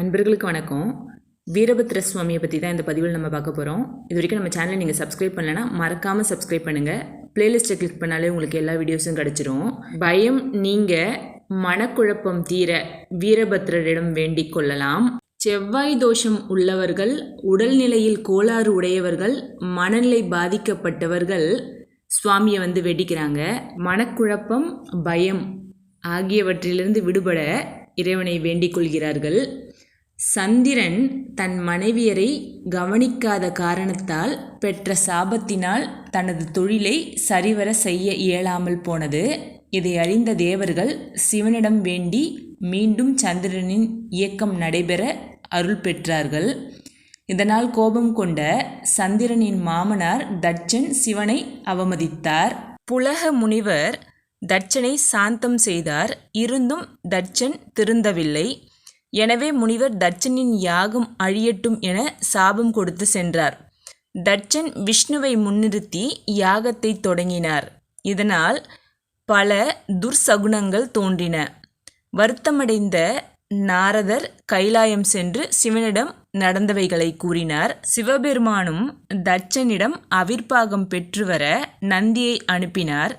அன்பர்களுக்கு வணக்கம். வீரபத்ர சுவாமியை பற்றி தான் இந்த பதிவில் நம்ம பார்க்க போகிறோம் இது வரைக்கும் நம்ம சேனலை நீங்கள் சப்ஸ்கிரைப் பண்ணலைன்னா மறக்காமல் சப்ஸ்கிரைப் பண்ணுங்கள் பிளேலிஸ்ட்டை கிளிக் பண்ணாலே உங்களுக்கு எல்லா வீடியோஸும் கிடச்சிரும். பயம் நீங்கள் மனக்குழப்பம் தீர வீரபத்ரரிடம் வேண்டிக் கொள்ளலாம். செவ்வாய் தோஷம் உள்ளவர்கள் உடல்நிலையில் கோளாறு உடையவர்கள் மனநிலை பாதிக்கப்பட்டவர்கள் சுவாமியை வந்து வேண்டிக்கிறாங்க. மனக்குழப்பம் பயம் ஆகியவற்றிலிருந்து விடுபட இறைவனை வேண்டிக் கொள்கிறார்கள். சந்திரன் தன் மனைவியரை கவனிக்காத காரணத்தால் பெற்ற சாபத்தினால் தனது தொழிலை சரிவர செய்ய இயலாமல் போனது. இதை அறிந்த தேவர்கள் சிவனிடம் வேண்டி மீண்டும் சந்திரனின் இயக்கம் நடைபெற அருள் பெற்றார்கள். இதனால் கோபம் கொண்ட சந்திரனின் மாமனார் தட்சன் சிவனை அவமதித்தார். புலக முனிவர் தட்சனை சாந்தம் செய்தார். இருந்தும் தட்சன் திருந்தவில்லை. எனவே முனிவர் தட்சனின் யாகம் அழியட்டும் என சாபம் கொடுத்து சென்றார். தட்சன் விஷ்ணுவை முன்னிறுத்தி யாகத்தை தொடங்கினார். இதனால் பல துர்சகுணங்கள் தோன்றின. வருத்தமடைந்த நாரதர் கைலாயம் சென்று சிவனிடம் நடந்தவைகளை கூறினார். சிவபெருமானும் தட்சனிடம் அவிர்ப்பாகம் பெற்றுவர நந்தியை அனுப்பினார்.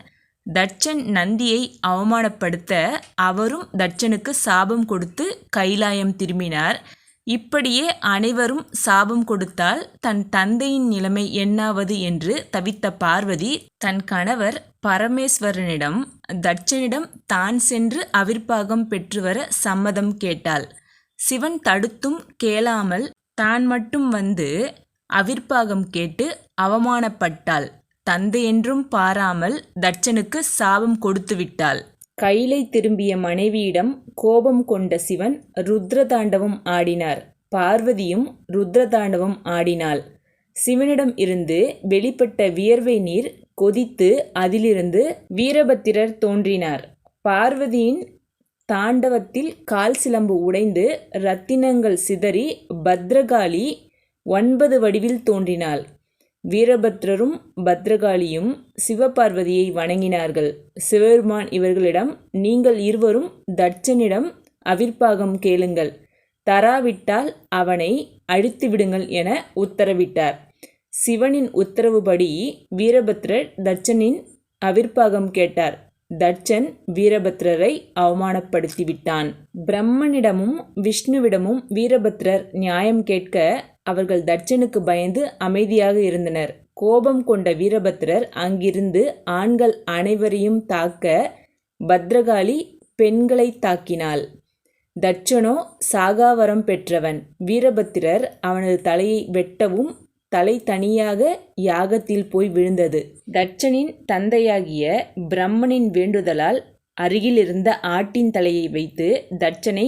தட்சன் நந்தியை அவமானப்படுத்த அவரும் தட்சனுக்கு சாபம் கொடுத்து கைலாயம் திரும்பினார். இப்படியே அனைவரும் சாபம் கொடுத்தால் தன் தந்தையின் நிலைமை என்னாவது என்று தவித்த பார்வதி தன் கணவர் பரமேஸ்வரனிடம் தட்சனிடம் தான் சென்று அவிர்ப்பாகம் பெற்றுவர சம்மதம் கேட்டாள். சிவன் தடுத்தும் கேளாமல் தான் மட்டும் வந்து அவிர்ப்பாகம் கேட்டு அவமானப்பட்டாள். தந்தையென்றும் பாராமல் தட்சனுக்கு சாபம் கொடுத்து விட்டாள். கைலை திரும்பிய மனைவியிடம் கோபம் கொண்ட சிவன் ருத்ரதாண்டவம் ஆடினார். பார்வதியும் ருத்ரதாண்டவம் ஆடினாள். சிவனிடம் இருந்து வெளிப்பட்ட வியர்வை நீர் கொதித்து அதிலிருந்து வீரபத்திரர் தோன்றினார். பார்வதியின் தாண்டவத்தில் கால் சிலம்பு உடைந்து ரத்தினங்கள் சிதறி பத்ரகாளி ஒன்பது வடிவில் தோன்றினாள். வீரபத்ரரும் பத்ரகாளியும் சிவபார்வதியை வணங்கினார்கள். சிவபெருமான் இவர்களிடம் நீங்கள் இருவரும் தட்சனிடம் அவிர்ப்பாகம் கேளுங்கள். தராவிட்டால் அவனை அழித்து விடுங்கள் என உத்தரவிட்டார். சிவனின் உத்தரவுபடி வீரபத்ரர் தட்சனின் அவிர்ப்பாகம் கேட்டார். தட்சன் வீரபத்ரரை அவமானப்படுத்திவிட்டான். பிரம்மனிடமும் விஷ்ணுவிடமும் வீரபத்ரர் நியாயம் கேட்க அவர்கள் தட்சனுக்கு பயந்து அமைதியாக இருந்தனர். கோபம் கொண்ட வீரபத்ரர் அங்கிருந்து ஆண்கள் அனைவரையும் தாக்க பத்ரகாளி பெண்களை தாக்கினாள். தட்சனோ சாகாவரம் பெற்றவன். வீரபத்திரர் அவனது தலையை வெட்டவும் தலை தனியாக யாகத்தில் போய் விழுந்தது. தட்சனின் தந்தையாகிய பிரம்மனின் வேண்டுதலால் அருகிலிருந்த ஆட்டின் தலையை வைத்து தட்சனை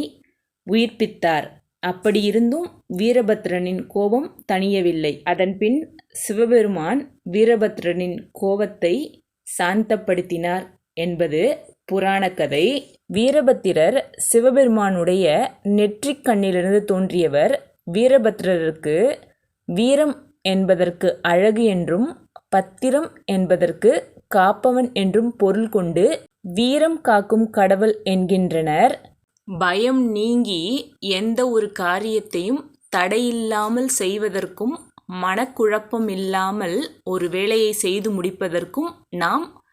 உயிர்ப்பித்தார். அப்படியிருந்தும் வீரபத்ரனின் கோபம் தணியவில்லை. அதன்பின் சிவபெருமான் வீரபத்ரனின் கோபத்தை சாந்தப்படுத்தினார் என்பது புராண கதை. வீரபத்திரர் சிவபெருமானுடைய நெற்றிக் கண்ணிலிருந்து தோன்றியவர் வீரபத்ரருக்கு வீரம் என்பதற்கு அழகு என்றும் பத்திரம் என்பதற்கு காப்பவன் என்றும் பொருள் கொண்டு வீரம் காக்கும் கடவுள் என்கின்றனர். பயம் நீங்கி எந்த ஒரு காரியத்தையும் தடையில்லாமல் செய்வதற்கும் மனக்குழப்பம் இல்லாமல் ஒரு வேலையை செய்து முடிப்பதற்கும் நாம்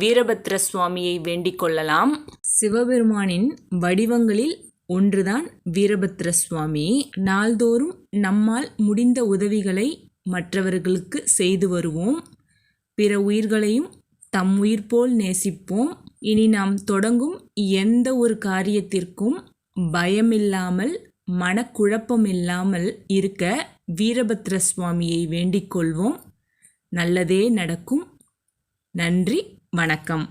வீரபத்ர சுவாமியை வேண்டிக் கொள்ளலாம். சிவபெருமானின் வடிவங்களில் ஒன்றுதான் வீரபத்ர சுவாமி நாள்தோறும் நம்மால் முடிந்த உதவிகளை மற்றவர்களுக்கு செய்து வருவோம். பிற உயிர்களையும் தம் உயிர் போல் நேசிப்போம். இனி நாம் தொடங்கும் எந்த ஒரு காரியத்திற்கும் பயமில்லாமல் மனக்குழப்பமில்லாமல் இருக்க வீரபத்ர சுவாமியை வேண்டிக் கொள்வோம். நல்லதே நடக்கும். நன்றி வணக்கம்.